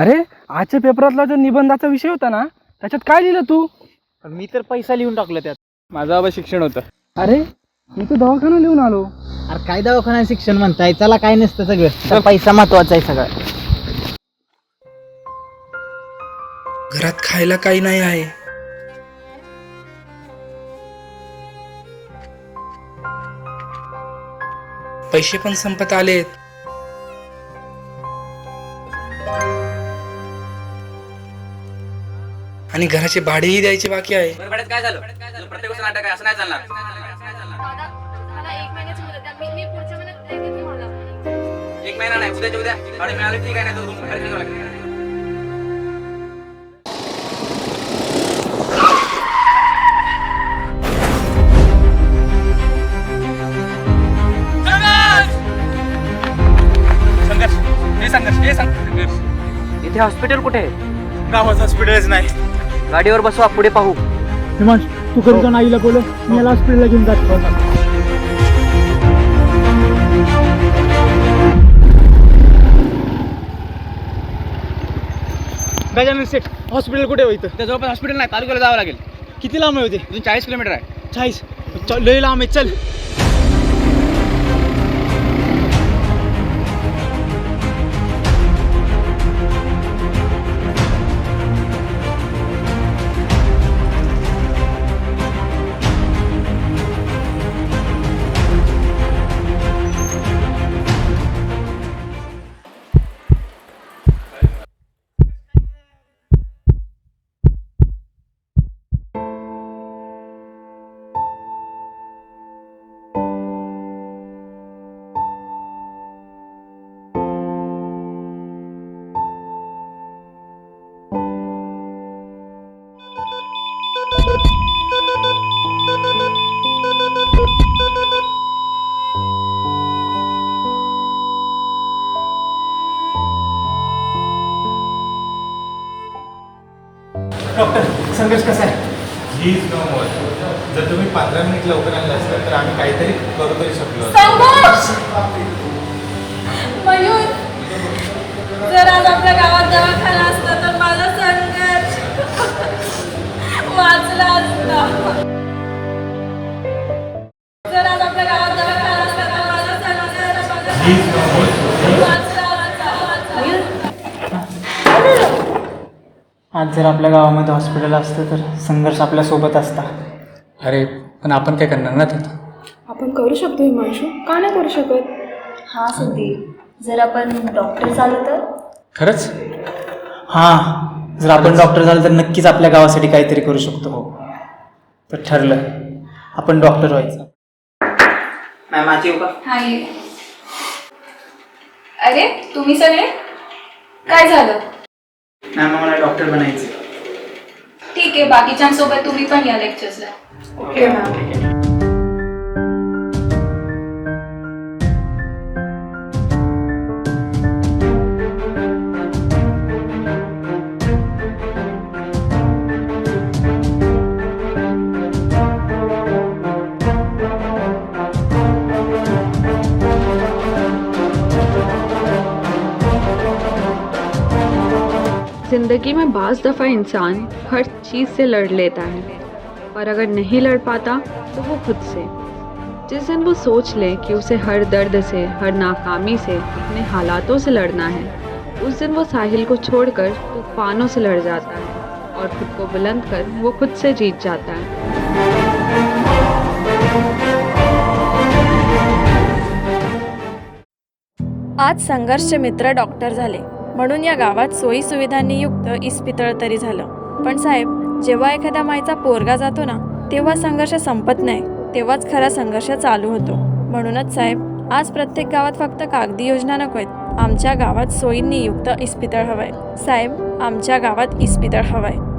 अरे आजच्या पेपरातला जो निबंधाचा विषय होता ना त्याच्यात काय लिहिलं तू? मी तर पैसा लिहून टाकलं त्यात. माझं बाबा शिक्षण होतं. अरे मी तर दवाखाना लिहून आलो. अरे काय दवाखाना शिक्षण म्हणताय? त्याला काय नसतं सगळं. पैसा महत्त्वाचा आहे सगळं. घरात खायला काही नाही आहे. पैसे पण संपत आलेत. आणि घराचे भाडेही द्यायचे बाकी आहे. काय झालं? प्रत्येक नाटक आहे असं नाही चालणार. दादा मला एक महिना नाही उद्याच्या उद्या. भाडे मिळाले ठीक आहे नाही हे संघर्ष हे संघर्ष. इथे हॉस्पिटल कुठे आहे? गावात हॉस्पिटलच नाही. गाडीवर बसवा पुढे पाहू. हिमांश तू कधी जाऊन आईला बोलव. मी याला हॉस्पिटलला घेऊन जातो. गजानन सेठ हॉस्पिटल कुठे होतं त्या जवळपास हॉस्पिटल नाही तालुक्याला जावं लागेल. किती लांब होते चाळीस किलोमीटर आहे. चाळीस? लय लांब आहे चल. डॉक्टर संघर्ष कसा आहे? Please no more. जर तुम्ही पंधरा मिनिट लवकर आणलं असतं तर आम्ही काहीतरी करू तरी शकलो असतो. संघर्ष! मयूर जर आज आपल्या गावात दवाखाना असता तर माझा संघर्ष. वाचला असता. जर आज आपल्या गावात दवाखाना असता तर माझा संघर्ष. Please no more. आज जर आपल्या गावामध्ये हॉस्पिटल असतं तर संघर्ष आपल्यासोबत असता. अरे पण आपण काय करणार ना तिथं? आपण करू शकतो हिमांशू. का नाही करू शकत? हा संदीप जर आपण डॉक्टर झालो तर? खरंच? हां जर आपण डॉक्टर झालं तर नक्कीच आपल्या गावासाठी काहीतरी करू शकतो. हो. तर ठरलं. आपण डॉक्टर व्हायचं. मॅम आज येऊ का हाय. अरे तुम्ही सगळे? काय झालं? मॅम मला डॉक्टर बनायचं ठीक आहे बाकीच्यांसोबत तुम्ही पण या लेक्चर्सला ओके मॅम ज़िंदगी में बाज़ दफ़ा इंसान हर चीज़ से लड़ लेता है और अगर नहीं लड़ पाता तो वो खुद से। जिस दिन वो सोच ले कि उसे हर दर्द से, हर नाकामी से, अपने हालातों से लड़ना है, उस दिन वो साहिल को छोड़कर तूफानों से लड़ जाता है और खुद को बुलंद कर वो खुद से जीत जाता है। आज संघर्ष मित्र डॉक्टर झाले। म्हणून या गावात सोयीसुविधांनी युक्त इस्पितळ तरी झालं. पण साहेब जेव्हा एखाद्या माईचा पोरगा जातो ना तेव्हा संघर्ष संपत नाही तेव्हाच खरा संघर्ष चालू होतो. म्हणूनच साहेब आज प्रत्येक गावात फक्त कागदी योजना नको आहेत. आमच्या गावात सोयींनी युक्त इस्पितळ हवंय. साहेब आमच्या गावात इस्पितळ हवंय.